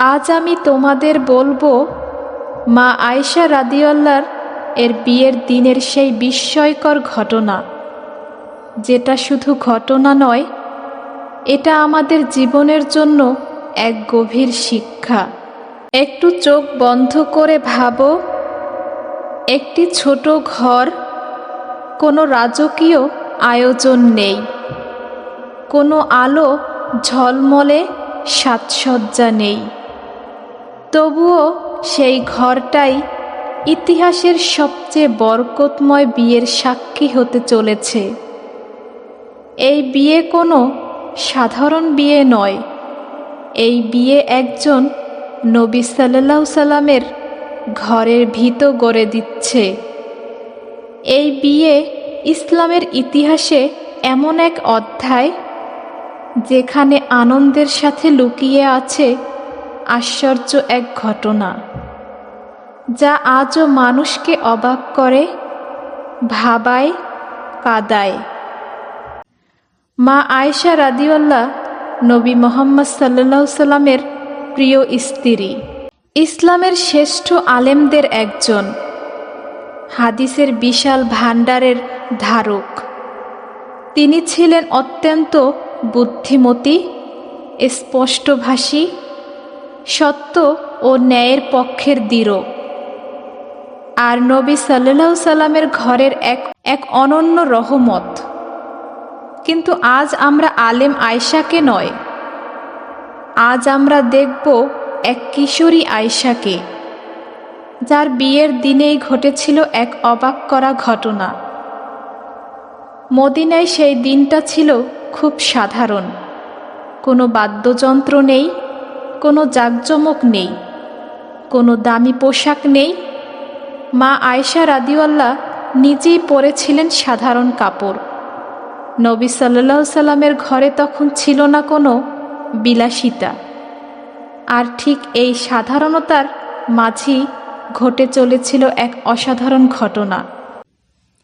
আজ আমি তোমাদের বলব, মা আয়শা রাদিয়াল্লার এর বিয়ের দিনের সেই বিস্ময়কর ঘটনা। যেটা শুধু ঘটনা নয়, এটা আমাদের জীবনের জন্য এক গভীর শিক্ষা। একটু চোখ বন্ধ করে ভাবো, একটি ছোট ঘর, কোনো রাজকীয় আয়োজন নেই। কোনো আলো ঝলমলে সাজসজ্জা নেই। তবুও সেই ঘরটাই ইতিহাসের সবচেয়ে বরকতময় বিয়ের সাক্ষী হতে চলেছে। এই বিয়ে কোনো সাধারণ বিয়ে নয়। এই বিয়ে একজন নবী সাল্লাহ সাল্লামের ঘরের ভিত গড়ে দিচ্ছে। এই বিয়ে ইসলামের ইতিহাসে এমন এক অধ্যায় যেখানে আনন্দের সাথে লুকিয়ে আছে আশ্চর্য এক ঘটনা, যা আজও মানুষকে অবাক করে, ভাবায়, কাদায়। মা আয়েশা রাদিউল্লাহ নবী মোহাম্মদ সাল্লাহ সাল্লামের প্রিয় স্ত্রী। ইসলামের শ্রেষ্ঠ আলেমদের একজন। হাদিসের বিশাল ভাণ্ডারের ধারক। তিনি ছিলেন অত্যন্ত বুদ্ধিমতী, স্পষ্টভাষী সত্য ও ন্যায়ের পক্ষের দৃঢ়। আর নবী সাল্লাহ সাল্লামের ঘরের এক এক অনন্য রহমত। কিন্তু আজ আমরা আলেম আয়শাকে নয়। আজ আমরা দেখব এক কিশোরী আয়শাকে, যার বিয়ের দিনেই ঘটেছিল এক অবাক করা ঘটনা। মদিনায় সেই দিনটা ছিল খুব সাধারণ। কোনো বাদ্যযন্ত্র নেই কোনো জাঁকজমক নেই, কোনো দামি পোশাক নেই। মা আয়শা রাদিওয়াল্লাহ নিজেই পরেছিলেন সাধারণ কাপড়। নবী সাল্লাহ সাল্লামের ঘরে তখন ছিল না কোনো বিলাসিতা। আর ঠিক এই সাধারণতার মাঝেই ঘটে চলেছিল এক অসাধারণ ঘটনা।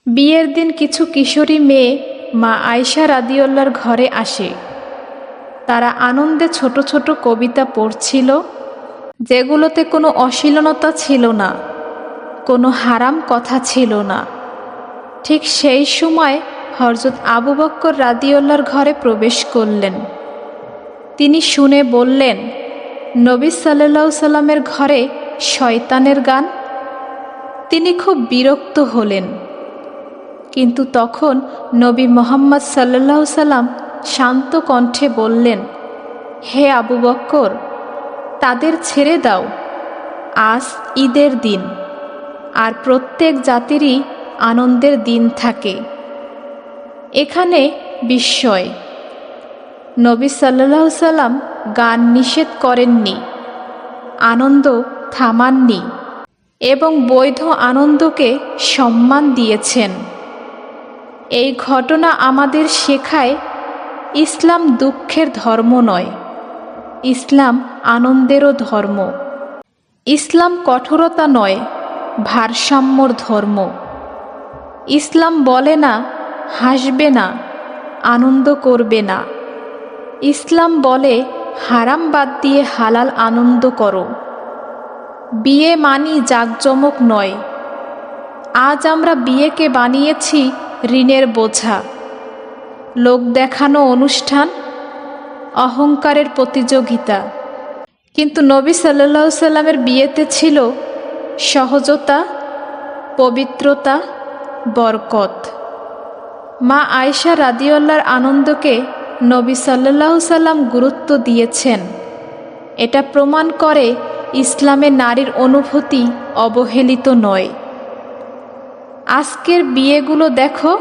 বিয়ের দিন কিছু কিশোরী মেয়ে মা আয়শা রাদিউল্লার ঘরে আসে। তারা আনন্দে ছোট ছোট কবিতা পড়ছিল, যেগুলোতে কোনো অশ্লীলতা ছিল না, কোনো হারাম কথা ছিল না। ঠিক সেই সময় হরজত আবু বক্কর রাদিউল্লার ঘরে প্রবেশ করলেন। তিনি শুনে বললেন, নবী সাল্লাহ সাল্লামের ঘরে শয়তানের গান? তিনি খুব বিরক্ত হলেন। কিন্তু তখন নবী মোহাম্মদ সাল্লাহ সাল্লাম শান্ত কণ্ঠে বললেন, হে আবু বক্কর, তাদের ছেড়ে দাও। আজ ঈদের দিন, আর প্রত্যেক জাতিরই আনন্দের দিন থাকে। এখানে বিস্ময়। নবী সাল্লাহ সাল্লাম গান নিষেধ করেননি, আনন্দ থামাননি, এবং বৈধ আনন্দকে সম্মান দিয়েছেন। এই ঘটনা আমাদের শেখায় ইসলাম দুঃখের ধর্ম নয়, ইসলাম আনন্দেরও ধর্ম। ইসলাম কঠোরতা নয়, ভারসাম্যর ধর্ম। ইসলাম বলে না, হাসবে না, আনন্দ করবে না। ইসলাম বলে, হারাম বাদ দিয়ে হালাল আনন্দ করো। বিয়ে মানি জাঁকজমক নয়। আজ আমরা বিয়েকে বানিয়েছি ঋণের বোঝা। লোক দেখানো অনুষ্ঠান, অহংকারের প্রতিযোগিতা। কিন্তু নবী সাল্লা সাল্লামের বিয়েতে ছিল সহজতা, পবিত্রতা, বরকত। মা আয়শা রাদিউল্লার আনন্দকে নবী সাল্লাহ সাল্লাম গুরুত্ব দিয়েছেন। এটা প্রমাণ করে ইসলামে নারীর অনুভূতি অবহেলিত নয়। আজকের বিয়েগুলো দেখো,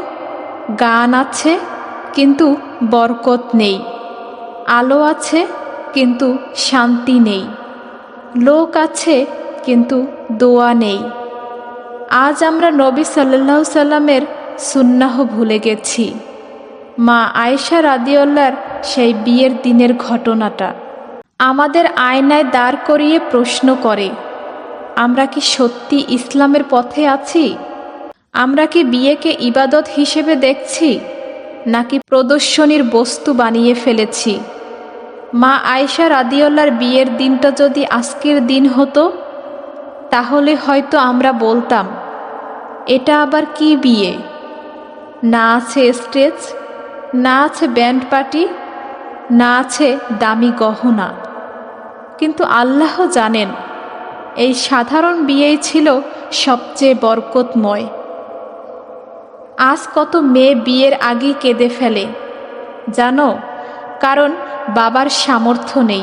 গান আছে কিন্তু বরকত নেই। আলো আছে, কিন্তু শান্তি নেই। লোক আছে, কিন্তু দোয়া নেই। আজ আমরা নবী সাল্লাহ সাল্লামের সুন্নাহ ভুলে গেছি। মা আয়েশা রাদিউল্লার সেই বিয়ের দিনের ঘটনাটা। আমাদের আয়নায় দাঁড় করিয়ে প্রশ্ন করে, আমরা কি সত্যি ইসলামের পথে আছি? আমরা কি বিয়েকে ইবাদত হিসেবে দেখছি? নাকি প্রদর্শনীর বস্তু বানিয়ে ফেলেছি। মা আয়সা রাদিউল্লার বিয়ের দিনটা যদি আজকের দিন হতো, তাহলে হয়তো আমরা বলতাম, এটা আবার কি বিয়ে? না আছে স্টেজ, না আছে ব্যান্ড পার্টি, না আছে দামি গহনা। কিন্তু আল্লাহ জানেন, এই সাধারণ বিয়েই ছিল সবচেয়ে বরকতময়। আজ কত মেয়ে বিয়ের আগেই কেঁদে ফেলে। জানো, কারণ বাবার সামর্থ্য নেই।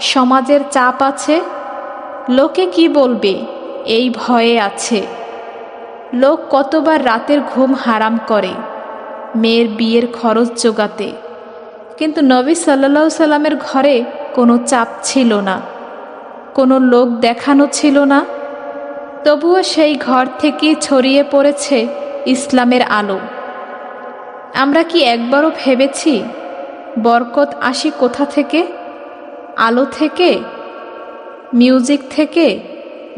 সমাজের চাপ আছে। লোকে কি বলবে? এই ভয়ে আছে। লোক কতবার রাতের ঘুম হারাম করে, মেয়ের বিয়ের খরচ জোগাতে। কিন্তু নবী সাল্লা সাল্লামের ঘরে কোনো চাপ ছিল না। কোনো লোক দেখানো ছিল না। তবুও সেই ঘর থেকেই ছড়িয়ে পড়েছে ইসলামের আলো। আমরা কি একবারও ভেবেছি বরকত আসি কোথা থেকে? আলো থেকে? মিউজিক থেকে?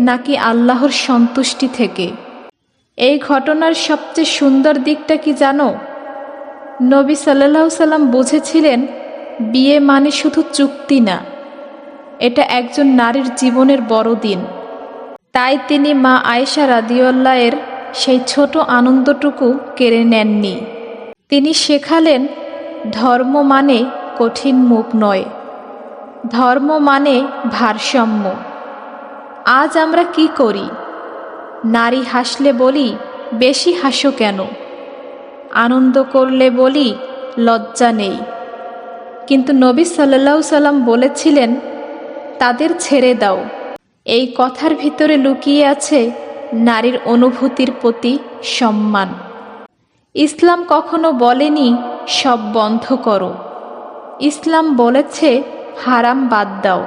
নাকি আল্লাহর সন্তুষ্টি থেকে? এই ঘটনার সবচেয়ে সুন্দর দিকটা কি জানো? নবী সাল্লাহ সাল্লাম বুঝেছিলেন, বিয়ে মানে শুধু চুক্তি না, এটা একজন নারীর জীবনের বড় দিন তাই তিনি মা আয়েশা রাদিউল্লাহের সেই ছোট আনন্দটুকু কেড়ে নেননি। তিনি শেখালেন, ধর্ম মানে কঠিন মুখ নয়, ধর্ম মানে ভারসাম্য। আজ আমরা কি করি? নারী হাসলে বলি, বেশি হাসো কেন? আনন্দ করলে বলি, লজ্জা নেই। কিন্তু নবী সাল্লাউ সাল্লাম বলেছিলেন, তাদের ছেড়ে দাও। এই কথার ভিতরে লুকিয়ে আছে নারীর অনুভূতির প্রতি সম্মান। ইসলাম কখনো বলেনি, সব বন্ধ করো। ইসলাম বলেছে, হারাম বাদ দাও।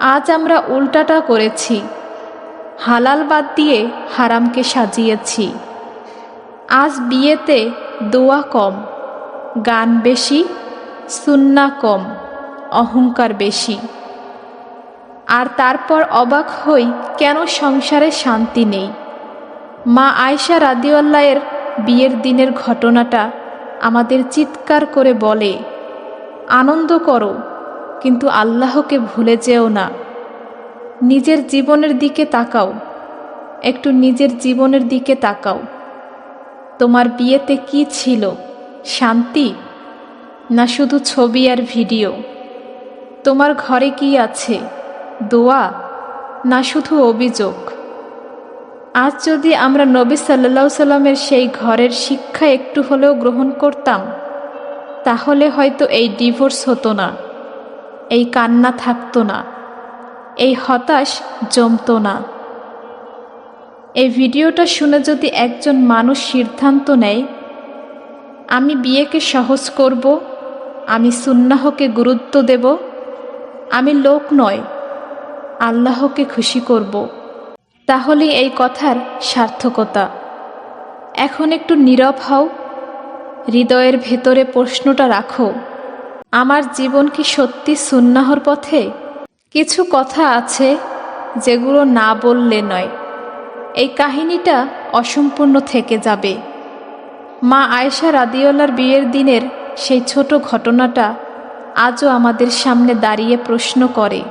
আজ আমরা উল্টাটা করেছি। হালাল বাদ দিয়ে হারামকে সাজিয়েছি। আজ বিয়েতে দোয়া কম, গান বেশি, সুন্না কম, অহংকার বেশি। আর তারপর অবাক হই, কেন সংসারে শান্তি নেই? মা আয়সা রাদিওয়াল্লায়ের বিয়ের দিনের ঘটনাটা আমাদের চিৎকার করে বলে, আনন্দ করো, কিন্তু আল্লাহকে ভুলে যেও না। নিজের জীবনের দিকে তাকাও, একটু নিজের জীবনের দিকে তাকাও। তোমার বিয়েতে কি ছিল, শান্তি, না শুধু ছবি আর ভিডিও? তোমার ঘরে কি আছে? দোয়া, না শুধু অভিযোগ। আজ যদি আমরা নবী সাল্লা সাল্লামের সেই ঘরের শিক্ষা একটু হলেও গ্রহণ করতাম, তাহলে হয়তো এই ডিভোর্স হতো না, এই কান্না থাকতো না, এই হতাশ জমতো না। এই ভিডিওটা শুনে যদি একজন মানুষ সিদ্ধান্ত নেয়, আমি বিয়েকে সহজ করব, আমি সুন্নাহকে গুরুত্ব দেব, আমি লোক নয় আল্লাহকে খুশি করব। তাহলে এই কথার সার্থকতা। এখন একটু নীরব হও। হৃদয়ের ভেতরে প্রশ্নটা রাখো। আমার জীবন কি সত্যি সুন্নাহর পথে? কিছু কথা আছে যেগুলো না বললে নয়। এই কাহিনীটা অসম্পূর্ণ থেকে যাবে। মা আয়েশা রাদিওলার বিয়ের দিনের সেই ছোট ঘটনাটা আজও আমাদের সামনে দাঁড়িয়ে প্রশ্ন করে।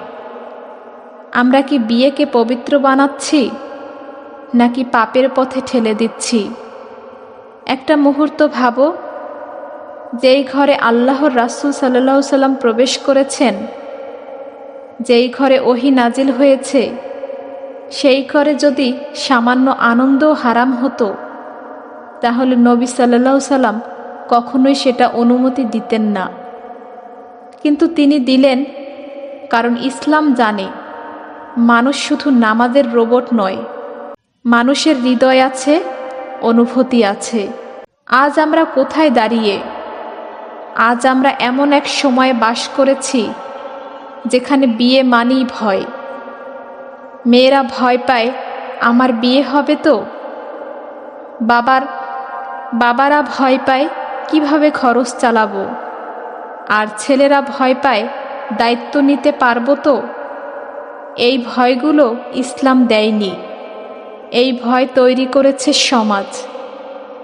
আমরা কি বিয়েকে পবিত্র বানাচ্ছি? নাকি পাপের পথে ঠেলে দিচ্ছি? একটা মুহূর্ত ভাবো, যেই ঘরে আল্লাহর রাসুল সাল্লাহ সাল্লাম প্রবেশ করেছেন, যেই ঘরে ওহি নাজিল হয়েছে, সেই ঘরে যদি সামান্য আনন্দ হারাম হতো, তাহলে নবী সাল্লাহ সাল্লাম কখনোই সেটা অনুমতি দিতেন না। কিন্তু তিনি দিলেন, কারণ ইসলাম জানে মানুষ শুধু নামাজের রোবট নয়, মানুষের হৃদয় আছে, অনুভূতি আছে। আজ আমরা কোথায় দাঁড়িয়ে? আজ আমরা এমন এক সময়ে বাস করেছি, যেখানে বিয়ে মানেই ভয়। মেয়েরা ভয় পায়, আমার বিয়ে হবে তো? বাবার, বাবারা ভয় পায়, কীভাবে খরচ চালাবো? আর ছেলেরা ভয় পায়, দায়িত্ব নিতে পারব তো? এই ভয়গুলো ইসলাম দেয়নি। এই ভয় তৈরি করেছে সমাজ।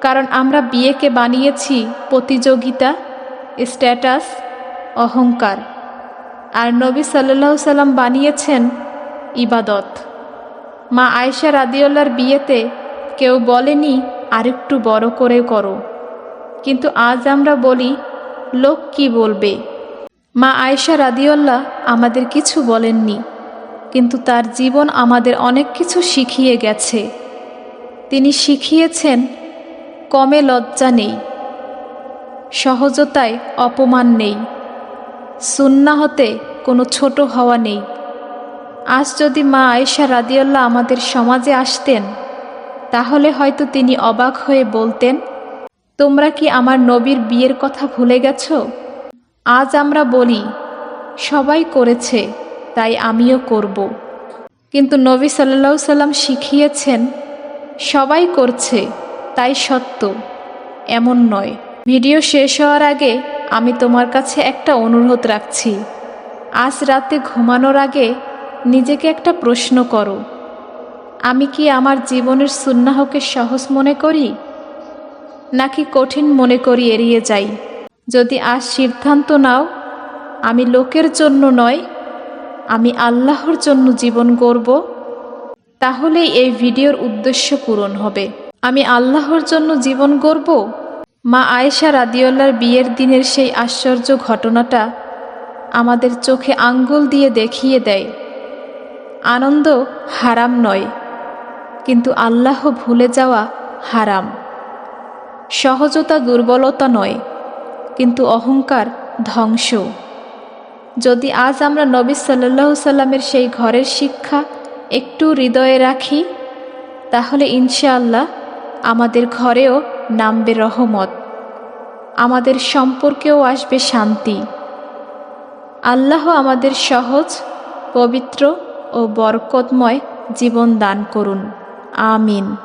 কারণ আমরা বিয়েকে বানিয়েছি প্রতিযোগিতা, স্ট্যাটাস, অহংকার। আর নবী সাল্লাহ সাল্লাম বানিয়েছেন ইবাদত। মা আয়সা রাদিউল্লার বিয়েতে কেউ বলেনি, আরেকটু বড় করে করো। কিন্তু আজ আমরা বলি, লোক কি বলবে? মা আয়সা রাদিউল্লাহ আমাদের কিছু বলেননি। কিন্তু তার জীবন আমাদের অনেক কিছু শিখিয়ে গেছে। তিনি শিখিয়েছেন, কমে লজ্জা নেই, সহজতায় অপমান নেই সুন্না হতে কোনো ছোট হওয়া নেই। আজ যদি মা আয়েশা রাদিয়াল্লাহ আমাদের সমাজে আসতেন, তাহলে হয়তো তিনি অবাক হয়ে বলতেন, তোমরা কি আমার নবীর বিয়ের কথা ভুলে গেছ? আজ আমরা বলি, সবাই করেছে। তাই আমিও করব। কিন্তু নবী সাল্লাহ সাল্লাম শিখিয়েছেন, সবাই করছে, তাই সত্য, এমন নয়। ভিডিও শেষ হওয়ার আগে আমি তোমার কাছে একটা অনুরোধ রাখছি। আজ রাতে ঘুমানোর আগে নিজেকে একটা প্রশ্ন করো। আমি কি আমার জীবনের সুন্নাহকে সহজ মনে করি? নাকি কঠিন মনে করি এড়িয়ে যাই? যদি আজ সিদ্ধান্ত নাও, আমি লোকের জন্য নয় আমি আল্লাহর জন্য জীবন গড়ব তাহলেই এই ভিডিওর উদ্দেশ্য পূরণ হবে। আমি আল্লাহর জন্য জীবন গড়ব? মা আয়েশা রাদিউল্লার বিয়ের দিনের সেই আশ্চর্য ঘটনাটা আমাদের চোখে আঙ্গুল দিয়ে দেখিয়ে দেয়। আনন্দ হারাম নয়, কিন্তু আল্লাহ ভুলে যাওয়া হারাম। সহজতা দুর্বলতা নয়, কিন্তু অহংকার ধ্বংস। যদি আজ আমরা নবী সাল্লাহ সাল্লামের সেই ঘরের শিক্ষা একটু হৃদয়ে রাখি, তাহলে ইনশাআল্লাহ আমাদের ঘরেও নামবে রহমত। আমাদের সম্পর্কেও আসবে শান্তি। আল্লাহ আমাদের সহজ, পবিত্র ও বরকতময় জীবন দান করুন। আমিন।